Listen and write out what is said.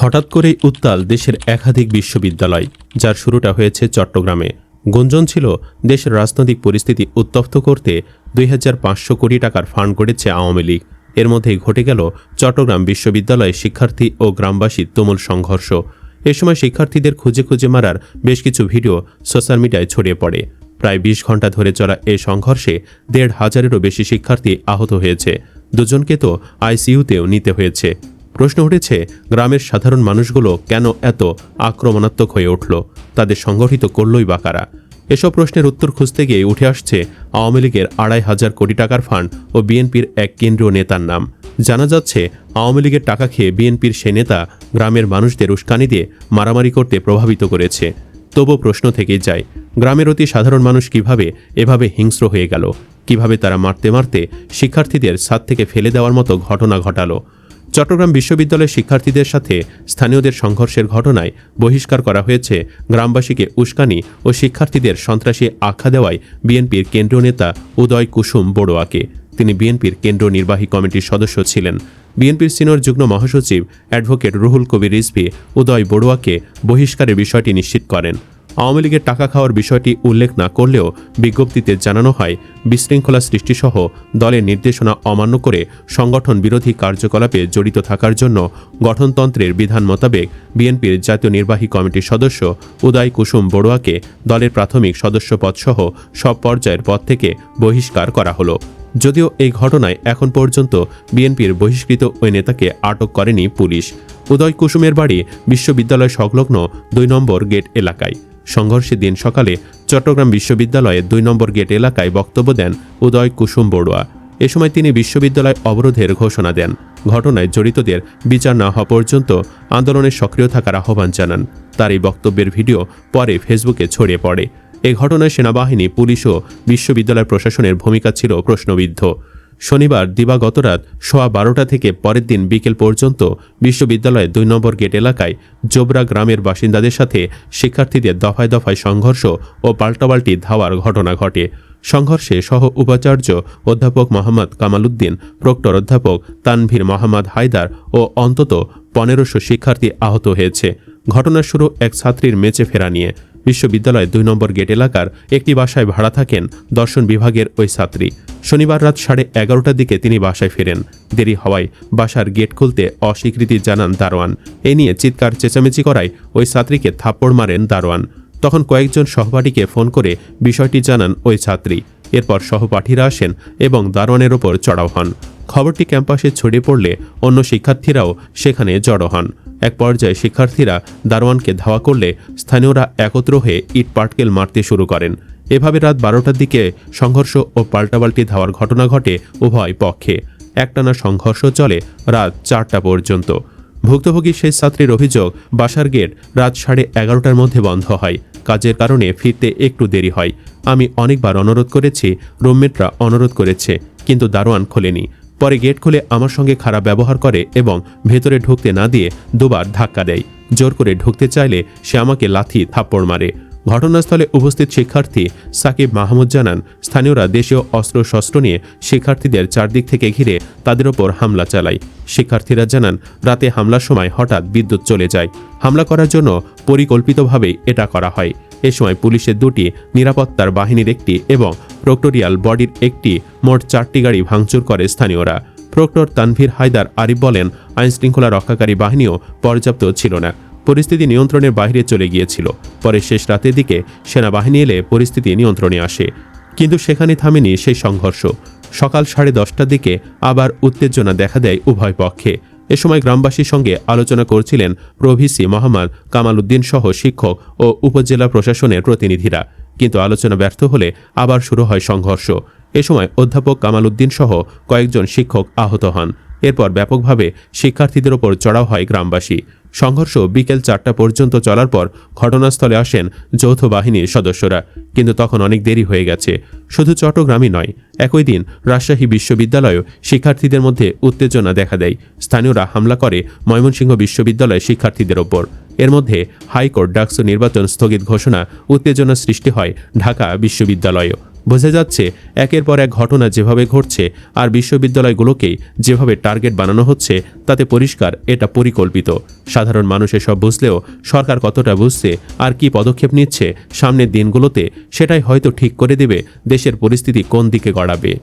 হঠাৎ করেই উত্তাল দেশের একাধিক বিশ্ববিদ্যালয়, যার শুরুটা হয়েছে চট্টগ্রামে। গুঞ্জন ছিল, দেশের রাজনৈতিক পরিস্থিতি উত্তপ্ত করতে দুই হাজার পাঁচশো কোটি টাকার ফান্ড করেছে আওয়ামী লীগ। এর মধ্যেই ঘটে গেল চট্টগ্রাম বিশ্ববিদ্যালয়ে শিক্ষার্থী ও গ্রামবাসীর তুমুল সংঘর্ষ। এ সময় শিক্ষার্থীদের খুঁজে খুঁজে মারার বেশ কিছু ভিডিও সোশ্যাল মিডিয়ায় ছড়িয়ে পড়ে। প্রায় বিশ ঘণ্টা ধরে চলা এই সংঘর্ষে দেড় হাজারেরও বেশি শিক্ষার্থী আহত হয়েছে। দুজনকে তো আইসিইউতেও নিতে হয়েছে। প্রশ্ন উঠেছে, গ্রামের সাধারণ মানুষগুলো কেন এত আক্রমণাত্মক হয়ে উঠল? তাদের সংগঠিত করলই বা কারা? এসব প্রশ্নের উত্তর খুঁজতে গিয়ে উঠে আসছে আওয়ামী লীগের আড়াই হাজার কোটি টাকার ফান্ড ও বিএনপির এক কেন্দ্রীয় নেতার নাম। জানা যাচ্ছে, আওয়ামী লীগের টাকা খেয়ে বিএনপির সে নেতা গ্রামের মানুষদের উস্কানি দিয়ে মারামারি করতে প্রভাবিত করেছে। তবু প্রশ্ন থেকেই যায়, গ্রামের অতি সাধারণ মানুষ কীভাবে এভাবে হিংস্র হয়ে গেল? কীভাবে তারা মারতে মারতে শিক্ষার্থীদের ছাদ থেকে ফেলে দেওয়ার মতো ঘটনা ঘটালো? চট্টগ্রাম বিশ্ববিদ্যালয়ের শিক্ষার্থীদের সাথে স্থানীয়দের সংঘর্ষের ঘটনায় বহিষ্কার করা হয়েছে গ্রামবাসীকে উস্কানি ও শিক্ষার্থীদের সন্ত্রাসী আখ্যা দেওয়ায় বিএনপির কেন্দ্রীয় নেতা উদয় কুসুম বড়ুয়াকে। তিনি বিএনপির কেন্দ্র নির্বাহী কমিটির সদস্য ছিলেন। বিএনপির সিনিয়র যুগ্ম মহাসচিব অ্যাডভোকেট রুহুল কবির রিজভি উদয় বড়ুয়াকে বহিষ্কারের বিষয়টি নিশ্চিত করেন। আওয়ামী লীগের টাকা খাওয়ার বিষয়টি উল্লেখ না করলেও বিজ্ঞপ্তিতে জানানো হয়, বিশৃঙ্খলা সৃষ্টিসহ দলের নির্দেশনা অমান্য করে সংগঠন বিরোধী কার্যকলাপে জড়িত থাকার জন্য গঠনতন্ত্রের বিধান মোতাবেক বিএনপির জাতীয় নির্বাহী কমিটির সদস্য উদয় কুসুম বড়ুয়াকে দলের প্রাথমিক সদস্য পদসহ সব পর্যায়ের পদ থেকে বহিষ্কার করা হলো। যদিও এই ঘটনায় এখন পর্যন্ত বিএনপির বহিষ্কৃত ওই নেতাকে আটক করেনি পুলিশ। উদয় কুসুমের বাড়ি বিশ্ববিদ্যালয় সংলগ্ন দুই নম্বর গেট এলাকায়। সংঘর্ষের দিন সকালে চট্টগ্রাম বিশ্ববিদ্যালয়ের দুই নম্বর গেট এলাকায় বক্তব্য দেন উদয় কুসুম বড়ুয়া। এ সময় তিনি বিশ্ববিদ্যালয় অবরোধের ঘোষণা দেন। ঘটনায় জড়িতদের বিচার না হওয়া পর্যন্ত আন্দোলনে সক্রিয় থাকার আহ্বান জানান। তার এই বক্তব্যের ভিডিও পরে ফেসবুকে ছড়িয়ে পড়ে। এ ঘটনায় সেনাবাহিনী, পুলিশ ও বিশ্ববিদ্যালয় প্রশাসনের ভূমিকা ছিল প্রশ্নবিদ্ধ। শনিবার দিবাগত রাত সোয়া বারোটা থেকে পরের দিন বিকেল পর্যন্ত বিশ্ববিদ্যালয়ের দুই নম্বর গেট এলাকায় জোবরা গ্রামের বাসিন্দাদের সাথে শিক্ষার্থীদের দফায় দফায় সংঘর্ষ ও পাল্টাপাল্টি ধাওয়ার ঘটনা ঘটে। সংঘর্ষে সহ উপাচার্য অধ্যাপক মোহাম্মদ কামালউদ্দিন, প্রক্টর অধ্যাপক তানভীর মোহাম্মদ হায়দার ও অন্তত পনেরোশো শিক্ষার্থী আহত হয়েছে। ঘটনা শুরু এক ছাত্রীর মেচে ফেরা নিয়ে। বিশ্ববিদ্যালয়ের দুই নম্বর গেট এলাকার একটি বাসায় ভাড়া থাকেন দর্শন বিভাগের ওই ছাত্রী। শনিবার রাত সাড়ে এগারোটার দিকে তিনি বাসায় ফেরেন। দেরি হওয়ায় বাসার গেট খুলতে অস্বীকৃতি জানান দারোয়ান। এ নিয়ে চিৎকার, চেঁচামেচি করায় ওই ছাত্রীকে থাপ্পড় মারেন দারোয়ান। তখন কয়েকজন সহপাঠীকে ফোন করে বিষয়টি জানান ওই ছাত্রী। এরপর সহপাঠীরা আসেন এবং দারোয়ানের ওপর চড়াও হন। খবরটি ক্যাম্পাসে ছড়িয়ে পড়লে অন্য শিক্ষার্থীরাও সেখানে জড়ো হন। এক পর্যায়ে শিক্ষার্থীরা দারোয়ানকে ধাওয়া করলে স্থানীয়রা একত্র হয়ে ইট পাটকেল মারতে শুরু করেন। এভাবে রাত বারোটার দিকে সংঘর্ষ ও পাল্টাপাল্টি ধাওয়ার ঘটনা ঘটে উভয় পক্ষে। একটানা সংঘর্ষ চলে রাত চারটা পর্যন্ত। ভুক্তভোগী সেই ছাত্রীর অভিযোগ, বাসার গেট রাত সাড়ে এগারোটার মধ্যে বন্ধ হয়। কাজের কারণে ফিরতে একটু দেরি হয়। আমি অনেকবার অনুরোধ করেছি, রুমমেটরা অনুরোধ করেছে, কিন্তু দারোয়ান খোলেনি। পরে গেট খুলে আমার সঙ্গে খারাপ ব্যবহার করে এবং ভেতরে ঢুকতে না দিয়ে দুবার ধাক্কা দেয়। জোর করে ঢুকতে চাইলে সে আমাকে লাথি, থাপ্পড় মারে। ঘটনাস্থলে উপস্থিত শিক্ষার্থী সাকিব মাহমুদ জানান, স্থানীয়রা দেশীয় অস্ত্র, শস্ত্র নিয়ে শিক্ষার্থীদের চারদিক থেকে ঘিরে তাদের ওপর হামলা চালায়। শিক্ষার্থীরা জানান, রাতে হামলার সময় হঠাৎ বিদ্যুৎ চলে যায়। হামলা করার জন্য পরিকল্পিতভাবেই এটা করা হয়। এ সময় পুলিশের দুটি নিরাপত্তার বাহিনীর একটি এবং প্রক্টোরিয়াল বডির একটি মোট চারটি গাড়ি ভাঙচুর করে স্থানীয়রা। প্রক্টর তানভীর হায়দার আরিফ বলেন, আইনশৃঙ্খলা রক্ষাকারী বাহিনীও পর্যাপ্ত ছিল না। পরিস্থিতি নিয়ন্ত্রণের বাইরে চলে গিয়েছিল। পরে শেষ রাতের দিকে সেনাবাহিনী এলে পরিস্থিতি নিয়ন্ত্রণে আসে। কিন্তু সেখানে থামেনি সেই সংঘর্ষ। সকাল সাড়ে দশটার দিকে আবার উত্তেজনা দেখা দেয় উভয় পক্ষে। এ সময় গ্রামবাসীর সঙ্গে আলোচনা করছিলেন প্রভিসি মোহাম্মদ কামাল উদ্দিন সহ শিক্ষক ও উপজেলা প্রশাসনের প্রতিনিধিরা। কিন্তু আলোচনা ব্যর্থ হলে আবার শুরু হয় সংঘর্ষ। এ সময় অধ্যাপক কামাল উদ্দিন সহ কয়েকজন শিক্ষক আহত হন। এরপর ব্যাপকভাবে শিক্ষার্থীদের ওপর চড়াও হয় গ্রামবাসী। সংঘর্ষ বিকেল চারটা পর্যন্ত চলার পর ঘটনাস্থলে আসেন যৌথ বাহিনীর সদস্যরা। কিন্তু তখন অনেক দেরি হয়ে গেছে। শুধু চট্টগ্রামই নয়, একই দিন রাজশাহী বিশ্ববিদ্যালয়েও শিক্ষার্থীদের মধ্যে উত্তেজনা দেখা দেয়। স্থানীয়রা হামলা করে ময়মনসিংহ বিশ্ববিদ্যালয়ের শিক্ষার্থীদের ওপর। এর মধ্যে হাইকোর্ট ডাকসু নির্বাচন স্থগিত ঘোষণা উত্তেজনা সৃষ্টি হয় ঢাকা বিশ্ববিদ্যালয়েও। বোঝা যাচ্ছে, একের পর এক ঘটনা যেভাবে ঘটছে আর বিশ্ববিদ্যালয়গুলোকেই যেভাবে টার্গেট বানানো হচ্ছে, তাতে পরিষ্কার এটা পরিকল্পিত। সাধারণ মানুষ এসব বুঝলেও সরকার কতটা বুঝছে আর কি পদক্ষেপ নিচ্ছে সামনের দিনগুলোতে, সেটাই হয়তো ঠিক করে দেবে দেশের পরিস্থিতি কোন দিকে গড়াবে।